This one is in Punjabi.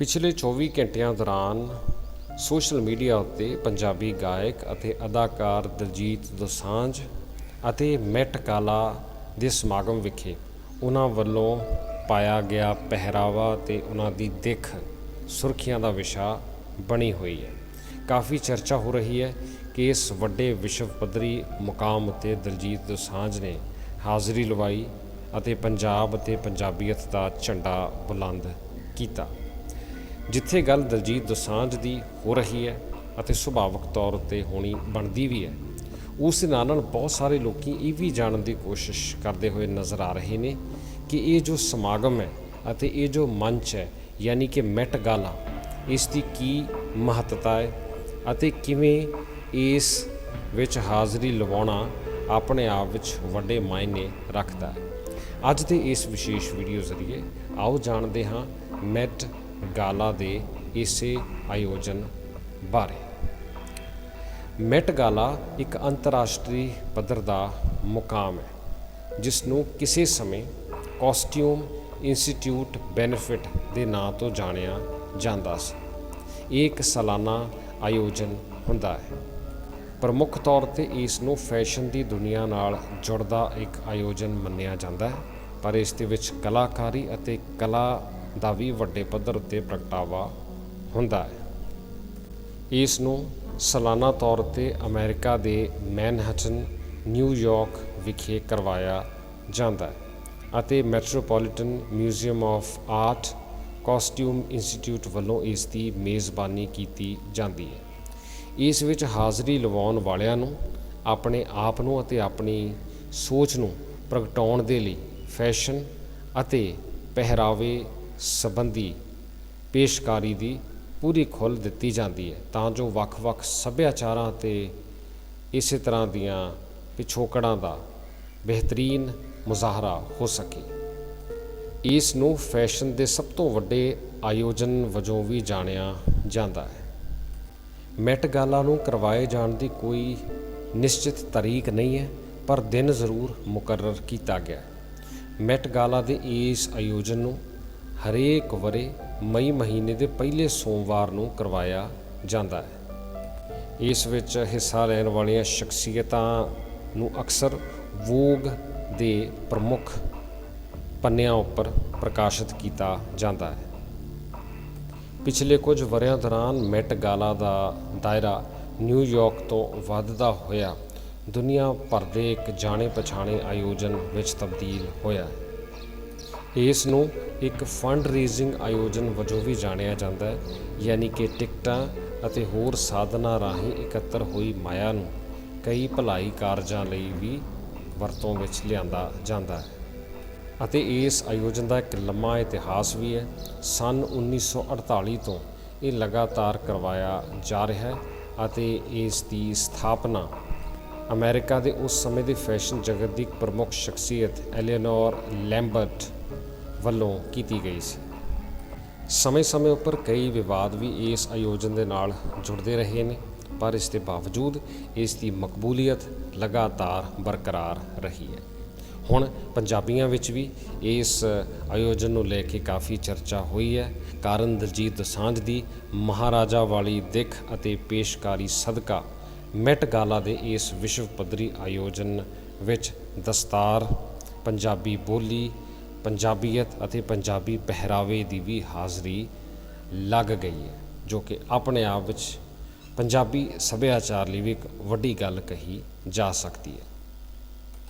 ਪਿਛਲੇ 24 ਘੰਟਿਆਂ ਦੌਰਾਨ ਸੋਸ਼ਲ ਮੀਡੀਆ ਉੱਤੇ ਪੰਜਾਬੀ ਗਾਇਕ ਅਤੇ ਅਦਾਕਾਰ ਦਲਜੀਤ ਦੋਸਾਂਝ ਅਤੇ ਮੈਟ ਕਾਲਾ ਦੇ ਸਮਾਗਮ ਵਿਖੇ ਉਹਨਾਂ ਵੱਲੋਂ ਪਾਇਆ ਗਿਆ ਪਹਿਰਾਵਾ ਤੇ ਉਹਨਾਂ ਦੀ ਦਿੱਖ ਸੁਰਖੀਆਂ ਦਾ ਵਿਸ਼ਾ ਬਣੀ ਹੋਈ ਹੈ। ਕਾਫੀ ਚਰਚਾ ਹੋ ਰਹੀ ਹੈ ਕਿ ਇਸ ਵੱਡੇ ਵਿਸ਼ਵ ਪੱਧਰੀ ਮੁਕਾਮ ਉੱਤੇ ਦਲਜੀਤ ਦੋਸਾਂਝ ਨੇ ਹਾਜ਼ਰੀ ਲਵਾਈ ਅਤੇ ਪੰਜਾਬ ਅਤੇ ਪੰਜਾਬੀਅਤ ਦਾ ਝੰਡਾ ਬੁਲੰਦ ਕੀਤਾ। ਜਿੱਥੇ ਗੱਲ ਦਲਜੀਤ ਦੋਸਾਂਝ ਦੀ ਹੋ ਰਹੀ ਹੈ ਅਤੇ ਸੁਭਾਵਕ ਤੌਰ 'ਤੇ ਹੋਣੀ ਬਣਦੀ ਵੀ ਹੈ, ਉਸ ਦੇ ਨਾਲ ਨਾਲ ਬਹੁਤ ਸਾਰੇ ਲੋਕੀ ਇਹ ਵੀ ਜਾਣਨ ਦੀ ਕੋਸ਼ਿਸ਼ ਕਰਦੇ ਹੋਏ ਨਜ਼ਰ ਆ ਰਹੇ ਨੇ ਕਿ ਇਹ ਜੋ ਸਮਾਗਮ ਹੈ ਅਤੇ ਇਹ ਜੋ ਮੰਚ ਹੈ, ਯਾਨੀ ਕਿ ਮੈਟ ਗਾਲਾ, ਇਸ ਦੀ ਕੀ ਮਹੱਤਤਾ ਹੈ ਅਤੇ ਕਿਵੇਂ ਇਸ ਵਿੱਚ ਹਾਜ਼ਰੀ ਲਵਾਉਣਾ ਆਪਣੇ ਆਪ ਵਿੱਚ ਵੱਡੇ ਮਾਇਨੇ ਰੱਖਦਾ ਹੈ। ਅੱਜ ਦੇ ਇਸ ਵਿਸ਼ੇਸ਼ ਵੀਡੀਓ ਜ਼ਰੀਏ ਆਓ ਜਾਣਦੇ ਹਾਂ ਮੈਟ ਗਾਲਾ ਦੇ ਇਸੇ ਆਯੋਜਨ ਬਾਰੇ। ਮੈਟ ਗਾਲਾ ਇੱਕ ਅੰਤਰਰਾਸ਼ਟਰੀ ਪੱਧਰ ਦਾ ਮੁਕਾਮ ਹੈ ਜਿਸ ਨੂੰ ਕਿਸੇ ਸਮੇਂ ਕਾਸਟਿਊਮ ਇੰਸਟੀਚਿਊਟ ਬੈਨੀਫਿਟ ਦੇ ਨਾਂ ਤੋਂ ਜਾਣਿਆ ਜਾਂਦਾ ਸੀ। ਇਹ ਇੱਕ ਸਾਲਾਨਾ ਆਯੋਜਨ ਹੁੰਦਾ ਹੈ। ਪ੍ਰਮੁੱਖ ਤੌਰ ਤੇ ਇਸ ਨੂੰ ਫੈਸ਼ਨ ਦੀ ਦੁਨੀਆ ਨਾਲ ਜੁੜਦਾ ਇੱਕ ਆਯੋਜਨ ਮੰਨਿਆ ਜਾਂਦਾ ਹੈ, ਪਰ ਇਸ ਦੇ ਵਿੱਚ ਕਲਾਕਾਰੀ ਅਤੇ ਕਲਾ ਦਾ ਵੀ ਵੱਡੇ ਪੱਧਰ ਉੱਤੇ ਪ੍ਰਗਟਾਵਾ ਹੁੰਦਾ ਹੈ। ਇਸ ਨੂੰ ਸਾਲਾਨਾ ਤੌਰ ਤੇ ਅਮਰੀਕਾ ਦੇ ਮੈਨਹਟਨ ਨਿਊਯਾਰਕ ਵਿਖੇ ਕਰਵਾਇਆ ਜਾਂਦਾ ਹੈ ਅਤੇ Metropolitan Museum of Art Costume Institute ਵੱਲੋਂ ਇਸ ਦੀ ਮੇਜ਼ਬਾਨੀ ਕੀਤੀ ਜਾਂਦੀ ਹੈ। ਇਸ ਵਿੱਚ ਹਾਜ਼ਰੀ ਲਵਾਉਣ ਵਾਲਿਆਂ ਨੂੰ, ਆਪਣੇ ਆਪ ਨੂੰ ਅਤੇ ਆਪਣੀ ਸੋਚ ਨੂੰ ਪ੍ਰਗਟਾਉਣ ਦੇ ਲਈ ਫੈਸ਼ਨ ਅਤੇ ਪਹਿਰਾਵੇ ਸੰਬੰਧੀ ਪੇਸ਼ਕਾਰੀ ਦੀ ਪੂਰੀ ਖੁੱਲ੍ਹ ਦਿੱਤੀ ਜਾਂਦੀ ਹੈ। ਤਾਂ ਜੋ ਵੱਖ-ਵੱਖ ਸੱਭਿਆਚਾਰਾਂ ਅਤੇ ਇਸੇ ਤਰ੍ਹਾਂ ਦੀਆਂ ਪਿਛੋਕੜਾਂ ਦਾ ਬਿਹਤਰੀਨ ਮੁਜ਼ਾਹਰਾ ਹੋ ਸਕੇ। ਇਸ ਨੂੰ ਫੈਸ਼ਨ ਦੇ ਸਭ ਤੋਂ ਵੱਡੇ ਆਯੋਜਨ ਵਜੋਂ ਵੀ ਜਾਣਿਆ ਜਾਂਦਾ ਹੈ। ਮੈਟ ਗਾਲਾ ਨੂੰ ਕਰਵਾਏ ਜਾਣ ਦੀ ਕੋਈ ਨਿਸ਼ਚਿਤ ਤਾਰੀਖ ਨਹੀਂ ਹੈ, ਪਰ ਦਿਨ ਜ਼ਰੂਰ ਮੁਕਰਰ ਕੀਤਾ ਗਿਆ ਹੈ। ਮੈਟ ਗਾਲਾ ਦੇ ਇਸ ਆਯੋਜਨ ਨੂੰ ਹਰੇਕ ਵਰੇ ਮਈ ਮਹੀਨੇ ਦੇ ਪਹਿਲੇ ਸੋਮਵਾਰ ਨੂੰ ਕਰਵਾਇਆ ਜਾਂਦਾ ਹੈ। ਇਸ ਵਿੱਚ ਹਿੱਸਾ ਲੈਣ ਵਾਲੀਆਂ ਸ਼ਖਸੀਅਤਾਂ ਨੂੰ ਅਕਸਰ ਵੋਗ ਦੇ ਪ੍ਰਮੁੱਖ ਪੰਨਿਆਂ ਉੱਪਰ ਪ੍ਰਕਾਸ਼ਿਤ ਕੀਤਾ ਜਾਂਦਾ ਹੈ। ਪਿਛਲੇ ਕੁਝ ਵਰਿਆਂ ਦੌਰਾਨ ਮੈਟ ਗਾਲਾ ਦਾ ਦਾਇਰਾ ਨਿਊਯਾਰਕ ਤੋਂ ਵੱਧਦਾ ਹੋਇਆ ਦੁਨੀਆ ਭਰ ਦੇ ਇੱਕ ਜਾਣੇ ਪਛਾਣੇ ਆਯੋਜਨ ਵਿੱਚ ਤਬਦੀਲ ਹੋਇਆ ਹੈ। ਇਸ ਨੂੰ ਇੱਕ ਫੰਡ ਰੇਜ਼ਿੰਗ ਆਯੋਜਨ ਵਜੋਂ ਵੀ ਜਾਣਿਆ ਜਾਂਦਾ ਹੈ, ਯਾਨੀ ਕਿ ਟਿਕਟਾਂ ਅਤੇ ਹੋਰ ਸਾਧਨਾਂ ਰਾਹੀਂ ਇਕੱਤਰ ਹੋਈ ਮਾਇਆ ਨੂੰ ਕਈ ਭਲਾਈ ਕਾਰਜਾਂ ਲਈ ਵੀ ਵਰਤੋਂ ਵਿੱਚ ਲਿਆਂਦਾ ਜਾਂਦਾ ਹੈ। ਅਤੇ ਇਸ ਆਯੋਜਨ ਦਾ ਇੱਕ ਲੰਮਾ ਇਤਿਹਾਸ ਵੀ ਹੈ। ਸਨ 1948 ਤੋਂ ਇਹ ਲਗਾਤਾਰ ਕਰਵਾਇਆ ਜਾ ਰਿਹਾ ਹੈ ਅਤੇ ਇਸ ਦੀ ਸਥਾਪਨਾ ਅਮਰੀਕਾ ਦੇ ਉਸ ਸਮੇਂ ਦੇ ਫੈਸ਼ਨ ਜਗਤ ਦੀ ਇੱਕ ਪ੍ਰਮੁੱਖ ਸ਼ਖਸੀਅਤ ਐਲੀਨੋਰ ਲੈਂਬਰਟ ਵੱਲੋਂ ਕੀਤੀ ਗਈ ਸੀ। ਸਮੇਂ-ਸਮੇਂ ਉੱਪਰ ਕਈ ਵਿਵਾਦ ਵੀ ਇਸ ਆਯੋਜਨ ਦੇ ਨਾਲ ਜੁੜਦੇ ਰਹੇ ਨੇ, ਪਰ ਇਸ ਦੇ ਬਾਵਜੂਦ ਇਸ ਦੀ ਮਕਬੂਲੀਅਤ ਲਗਾਤਾਰ ਬਰਕਰਾਰ ਰਹੀ ਹੈ। ਹੁਣ ਪੰਜਾਬੀਆਂ ਵਿੱਚ ਵੀ ਇਸ ਆਯੋਜਨ ਨੂੰ ਲੈ ਕੇ ਕਾਫੀ ਚਰਚਾ ਹੋਈ ਹੈ। ਕਾਰਨ ਦਲਜੀਤ ਦਸਾਂਝ ਦੀ ਮਹਾਰਾਜਾ ਵਾਲੀ ਦਿੱਖ ਅਤੇ ਪੇਸ਼ਕਾਰੀ ਸਦਕਾ ਮੈਟ ਗਾਲਾ ਦੇ ਇਸ ਵਿਸ਼ਵ ਪੱਧਰੀ ਆਯੋਜਨ ਵਿੱਚ ਦਸਤਾਰ, ਪੰਜਾਬੀ ਬੋਲੀ ਪੰਜਾਬੀਅਤ ਅਤੇ ਪੰਜਾਬੀ ਪਹਿਰਾਵੇ ਦੀ ਵੀ ਹਾਜ਼ਰੀ ਲੱਗ ਗਈ ਹੈ, ਜੋ ਕਿ ਆਪਣੇ ਆਪ ਵਿੱਚ ਪੰਜਾਬੀ ਸੱਭਿਆਚਾਰ ਲਈ ਵੀ ਇੱਕ ਵੱਡੀ ਗੱਲ ਕਹੀ ਜਾ ਸਕਦੀ ਹੈ।